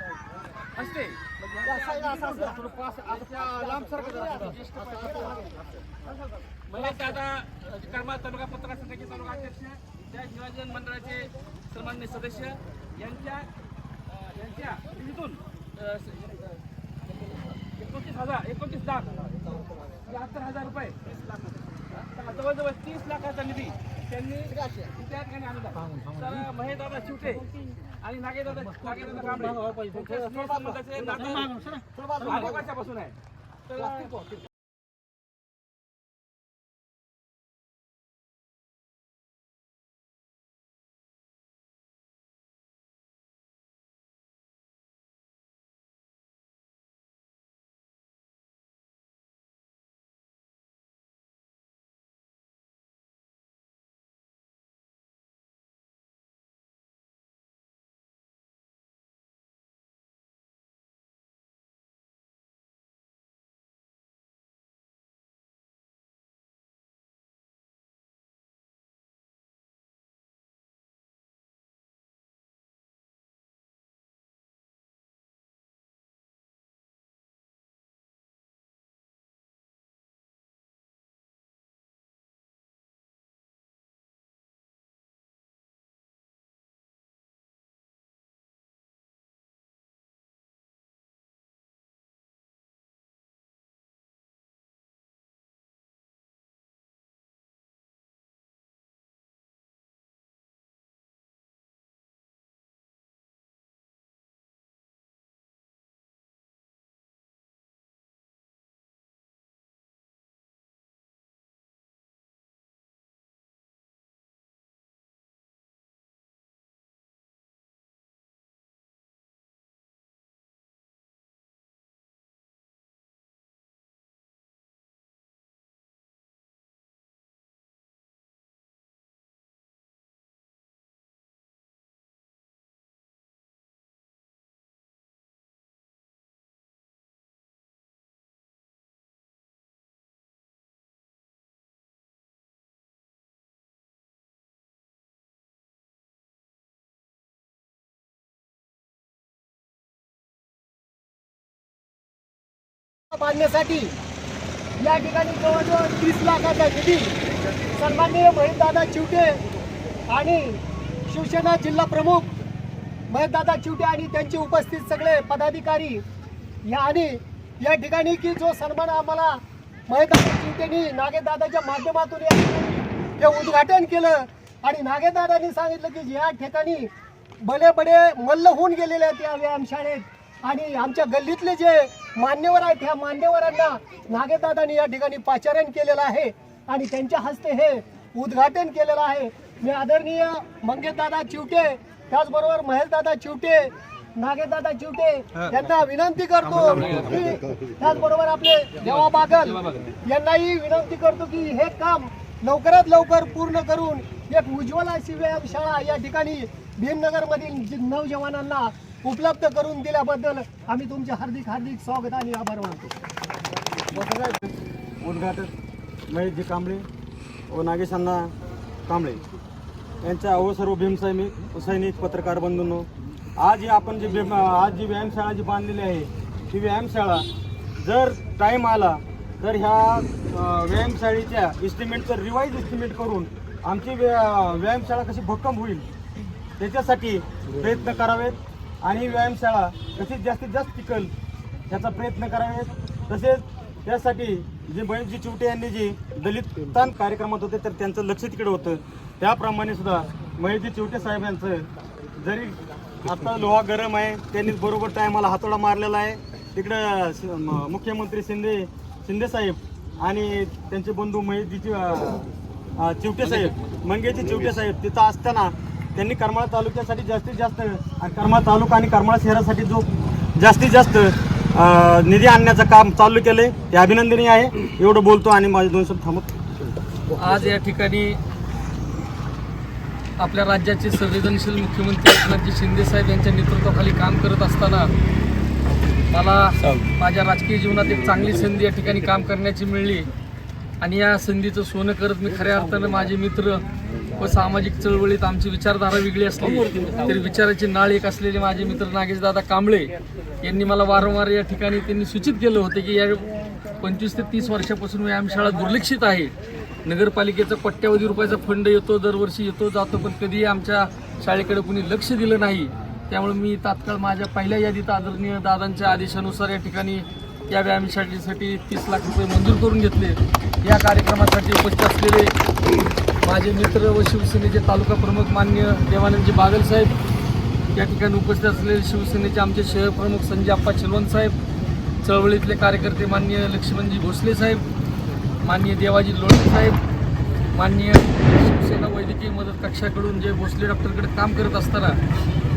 असते. मला दादा कर्मा तालुका पत्रकार संघाचे तालुका अध्यक्ष त्या नियोजन मंडळाचे सन्मान्य सदस्य यांच्या यांच्या निधीतून एकोणतीस हजार एकोणतीस लाख त्र्याहत्तर हजार रुपये. जवळजवळ तीस लाखाचा निधी त्यांनी त्या ठिकाणी आणला तर महेश दादा चिवटे आणि नागेदादा नागेदादा कांबळे. यांच्या स्नेहसंबंधाचे नातं वर्षापासून आहे. तर बांधण्यासाठी या ठिकाणी जवळजवळ तीस लाखाचा निधी सन्माननीय महेशदादा चिवटे आणि शिवसेना जिल्हा प्रमुख महेशदादा चिवटे आणि त्यांचे उपस्थित सगळे पदाधिकारी या आणि या ठिकाणी की जो सन्मान आम्हाला महेशदादा चिवटेनी नागेदादाच्या माध्यमातून या हे उद्घाटन केलं. आणि नागेदादांनी सांगितलं की या ठिकाणी बडे बडे मल्ल होऊन गेलेले आहेत या व्यायामशाळेत आणि आमच्या गल्लीतले जे मान्यवर आहेत ह्या मान्यवरांना नागेदादांनी या ठिकाणी पाचारण केलेलं आहे आणि त्यांच्या हस्ते हे उद्घाटन केलेलं आहे. मी आदरणीय मंगेशदादा चिवटे त्याचबरोबर महेशदादा चिवटे नागेशदादा चिवटे यांना विनंती करतो की त्याचबरोबर आपले देवा बागल यांनाही विनंती करतो की हे काम लवकरात लवकर पूर्ण करून एक उज्ज्वल अशी व्यायामशाळा या ठिकाणी भीमनगर मधील नौजवानांना उपलब्ध करून दिल्याबद्दल आम्ही तुमचे हार्दिक हार्दिक स्वागत आणि आभार मानतो. उद्घाटक महेशजी कांबळे व नागेशांना कांबळे यांच्या अहो सर्व भीमसैनिक सैनिक पत्रकार बंधूंनो आज ही आपण जी भीम आज जी व्यायामशाळा जी बांधलेली आहे ती व्यायामशाळा जर टाईम आला तर ह्या व्यायामशाळेच्या इस्टिमेटचं रिवाईज इस्टिमेट करून आमची व्या व्यायामशाळा कशी भक्कम होईल त्याच्यासाठी प्रयत्न करावेत. आणि व्यायामशाळा कशी जास्तीत जास्त टिकल याचा प्रयत्न करावेत. तसेच त्यासाठी जे बहिणजी चिवटे यांनी जी दलित ताण कार्यक्रमात होते तर त्यांचं लक्ष तिकडे होतं. त्याप्रमाणे सुद्धा महेशजी चिवटे साहेब यांचं जरी आता लोहा गरम आहे त्यांनी बरोबर टायमाला हातोडा मारलेला आहे. तिकडं म- मुख्यमंत्री शिंदे शिंदे साहेब आणि त्यांचे बंधू महेशजी चिवटे साहेब मंगेजी चिवटे साहेब तिथं असताना त्यांनी करमाळा तालुक्यासाठी जास्तीत जास्त करमाळा तालुका आणि करमाळा शहरासाठी जो जास्तीत जास्त निधी आणण्याचं काम चालू केलंय ते अभिनंदनीय आहे. एवढं बोलतो आणि माझे दोन शब्द थांबत आज या ठिकाणी आपल्या राज्याचे संवेदनशील मुख्यमंत्री एकनाथजी शिंदे साहेब यांच्या नेतृत्वाखाली काम करत असताना मला माझ्या राजकीय जीवनात एक चांगली संधी या ठिकाणी काम करण्याची मिळली. आणि या संधीचं सोनं करत मी खऱ्या अर्थानं माझे मित्र व सामाजिक चळवळीत आमची विचारधारा वेगळी असली तरी विचाराची नाळ एक असलेले माझे मित्र नागेशदादा कांबळे यांनी मला वारंवार या ठिकाणी त्यांनी सूचित केलं होतं की या पंचवीस ते तीस वर्षापासून व्यायामशाळा दुर्लक्षित आहे. नगरपालिकेचा कोट्यावधी रुपयाचा फंड येतो दरवर्षी येतो जातो पण कधीही आमच्या शाळेकडे कुणी लक्ष दिलं नाही. त्यामुळे मी तात्काळ माझ्या पहिल्या यादीत आदरणीय दादांच्या आदेशानुसार या ठिकाणी या व्यायामशाळेसाठी तीस लाख रुपये मंजूर करून घेतले. या कार्यक्रमासाठी उपस्थित असलेले माझे मित्र व शिवसेनेचे तालुका प्रमुख मान्य देवानंदजी बागल साहेब या ठिकाणी उपस्थित असलेले शिवसेनेचे आमचे शहर प्रमुख संजय आप्पा चिलवण साहेब चळवळीतले कार्यकर्ते मान्य लक्ष्मणजी भोसले साहेब माननीय देवाजी लोणके साहेब माननीय शिवसेना वैद्यकीय मदत कक्षाकडून जे भोसले डॉक्टरकडे काम करत असताना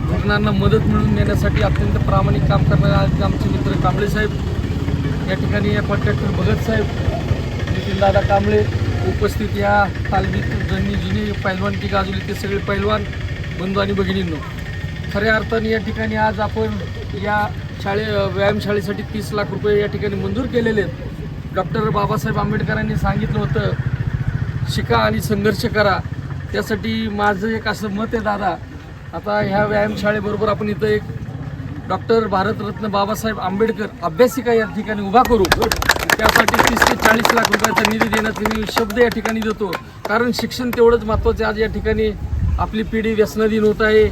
रुग्णांना मदत मिळवून देण्यासाठी अत्यंत प्रामाणिक काम करणारे आमचे मित्र कांबळे साहेब या ठिकाणी या कॉन्ट्रॅक्टर भगत साहेब नितीनदादा कांबळे उपस्थित या तालमीत ज्यांनी जुनी पैलवानकी गाजवली ते सगळे पैलवान बंधू आणि भगिनींनो. खऱ्या अर्थाने या ठिकाणी आज आपण या शाळे व्यायामशाळेसाठी तीस लाख रुपये या ठिकाणी मंजूर केलेले आहेत. डॉक्टर बाबासाहेब आंबेडकरांनी सांगितलं होतं शिका आणि संघर्ष करा. त्यासाठी माझं एक असं मत आहे दादा. आता ह्या व्यायामशाळेबरोबर आपण इथं एक डॉक्टर भारतरत्न बाबासाहेब आंबेडकर अभ्यासिका या ठिकाणी उभा करू. त्यासाठी तीस ते चाळीस लाख रुपयाचा निधी देण्याचा मी शब्द या ठिकाणी देतो. कारण शिक्षण तेवढंच महत्त्वाचं आहे. आज या ठिकाणी आपली पिढी व्यसनाधीन होत आहे.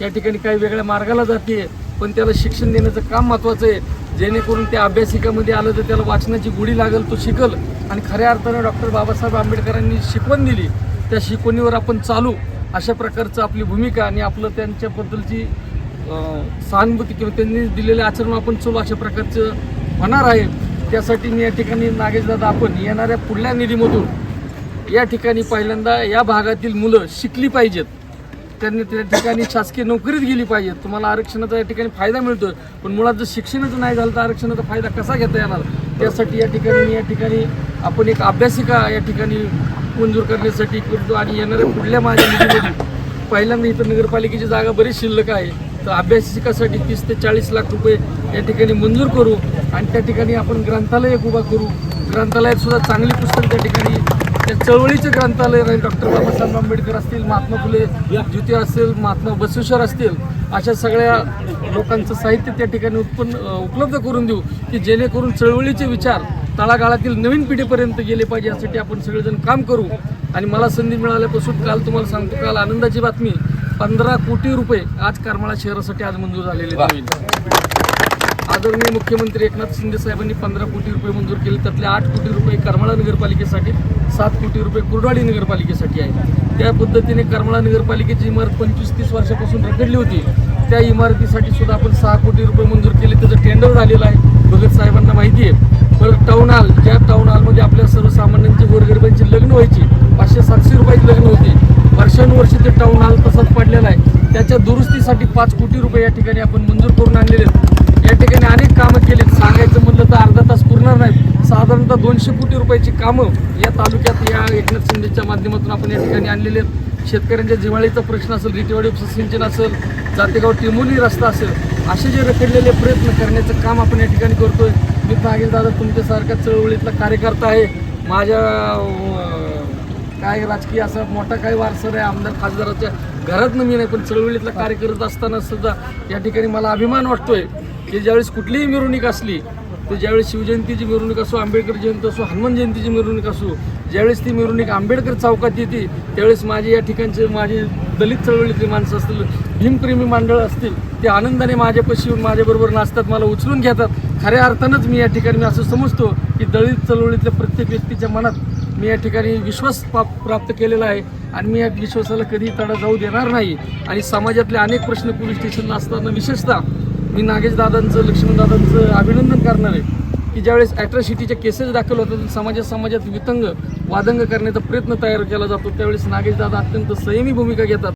या ठिकाणी काही वेगळ्या मार्गाला जाते. पण त्याला शिक्षण देण्याचं काम महत्त्वाचं आहे. जेणेकरून त्या अभ्यासिकामध्ये आलं तर त्याला वाचनाची गुढी लागल तो शिकल. आणि खऱ्या अर्थानं डॉक्टर बाबासाहेब आंबेडकरांनी शिकवण दिली. त्या शिकवणीवर आपण चालू. अशा प्रकारचं आपली भूमिका आणि आपलं त्यांच्याबद्दलची सहानुभूती किंवा त्यांनी दिलेलं आचरण आपण चालू अशा प्रकारचं होणार आहे. त्यासाठी मी या ठिकाणी नागेशदादा आपण येणाऱ्या पुढल्या निधीमधून या ठिकाणी पहिल्यांदा या भागातील मुलं शिकली पाहिजेत. त्यांनी त्या ठिकाणी शासकीय नोकरीत गेली पाहिजे तुम्हाला आरक्षणाचा या ठिकाणी फायदा मिळतो पण मुळात जर शिक्षणच नाही झालं तर आरक्षणाचा फायदा कसा घेता येणार? त्यासाठी या ठिकाणी मी या ठिकाणी आपण एक अभ्यासिका या ठिकाणी मंजूर करण्यासाठी करतो आणि येणाऱ्या पुढल्या माझ्या पहिल्यांदा इथं नगरपालिकेची जागा बरीच शिल्लक आहे. तर अभ्यासिकासाठी तीस ते चाळीस लाख रुपये या ठिकाणी मंजूर करू आणि त्या ठिकाणी आपण ग्रंथालय एक उभा करू. ग्रंथालयात सुद्धा चांगली पुस्तकं त्या ठिकाणी त्या चळवळीचे ग्रंथालय राहील. डॉक्टर बाबासाहेब आंबेडकर असतील महात्मा फुले ज्योती असेल महात्मा बसवेश्वर असतील अशा सगळ्या लोकांचं साहित्य त्या ठिकाणी उत्पन्न उपलब्ध करून देऊ की जेणेकरून चळवळीचे विचार तळागाळातील नवीन पिढीपर्यंत गेले पाहिजे यासाठी आपण सगळेजण काम करू. आणि मला संधी मिळाल्यापासून काल तुम्हाला सांगतो काल आनंदाची बातमी पंधरा कोटी रुपये आज करमाळा शहरासाठी आज मंजूर झालेले आदरणीय मुख्यमंत्री एकनाथ शिंदे साहेबांनी पंधरा कोटी रुपये मंजूर केले. त्यातले आठ कोटी रुपये करमाळा नगरपालिकेसाठी सात कोटी रुपये कुर्डवाडी नगरपालिकेसाठी आहे त्या पद्धतीने करमाळा नगरपालिकेची इमारत पंचवीस तीस वर्षापासून रखडली होती. त्या इमारतीसाठी सुद्धा आपण सहा कोटी रुपये मंजूर केले. त्याचं टेंडर झालेलं आहे. भगत साहेबांना माहिती आहे. परत टाऊन हॉल ज्या टाऊन हॉलमध्ये आपल्या सर्वसामान्यांची गोरगरिबांची लग्न व्हायची पाचशे सातशे रुपयाची लग्न होती. वर्षानुवर्षे ते टाऊन हॉल तसाच पडलेला आहे त्याच्या दुरुस्तीसाठी पाच कोटी रुपये या ठिकाणी आपण मंजूर करून आणलेले आहेत. या ठिकाणी अनेक कामं केलीत. सांगायचं म्हणलं तर अर्धा तास पुरणार नाहीत. साधारणतः दोनशे कोटी रुपयाची कामं या तालुक्यात या एकनाथ शिंदेच्या माध्यमातून आपण या ठिकाणी आणलेले आहेत. शेतकऱ्यांच्या जिवाळीचा प्रश्न असेल रिटेवाडी उपसिंचन असेल जातेगाव टिमोली रस्ता असेल असे जे रखडलेले प्रयत्न करण्याचं काम आपण या ठिकाणी करतोय. मी नागेश दादा तुमच्यासारख्या चळवळीतला कार्यकर्ता आहे. माझ्या काय राजकीय असा मोठा काय वारसर आहे. आमदार खासदाराच्या घरातनं मी नाही पण चळवळीतला कार्य करत असताना सुद्धा या ठिकाणी मला अभिमान वाटतोय की ज्यावेळेस कुठलीही मिरवणूक असली तर ज्यावेळेस शिवजयंतीची मिरवणूक असो आंबेडकर जयंती असो हनुमान जयंतीची मिरवणूक असो ज्यावेळेस ती मिरवणूक आंबेडकर चौकात येते त्यावेळेस माझे या ठिकाणचे माझे दलित चळवळीतले माणसं असतील भीमप्रेमी मंडळ असतील ते आनंदाने माझ्यापाशी येऊन माझ्याबरोबर नाचतात मला उचलून घेतात. खऱ्या अर्थानंच मी या ठिकाणी मी असं समजतो की दलित चळवळीतल्या प्रत्येक व्यक्तीच्या मनात मी या ठिकाणी विश्वास प्राप्त केलेला आहे आणि मी या विश्वासाला कधी तडा जाऊ देणार नाही. आणि समाजातले अनेक प्रश्न पोलीस स्टेशनला असताना विशेषतः मी नागेश दादांचं लक्ष्मणदादांचं अभिनंदन करणार आहे की ज्यावेळेस ॲट्रॉसिटीच्या केसेस दाखल होतात समाजात समाजात वितंग वादंग करण्याचा प्रयत्न तयार केला जातो. त्यावेळेस नागेश दादा अत्यंत संयमी भूमिका घेतात.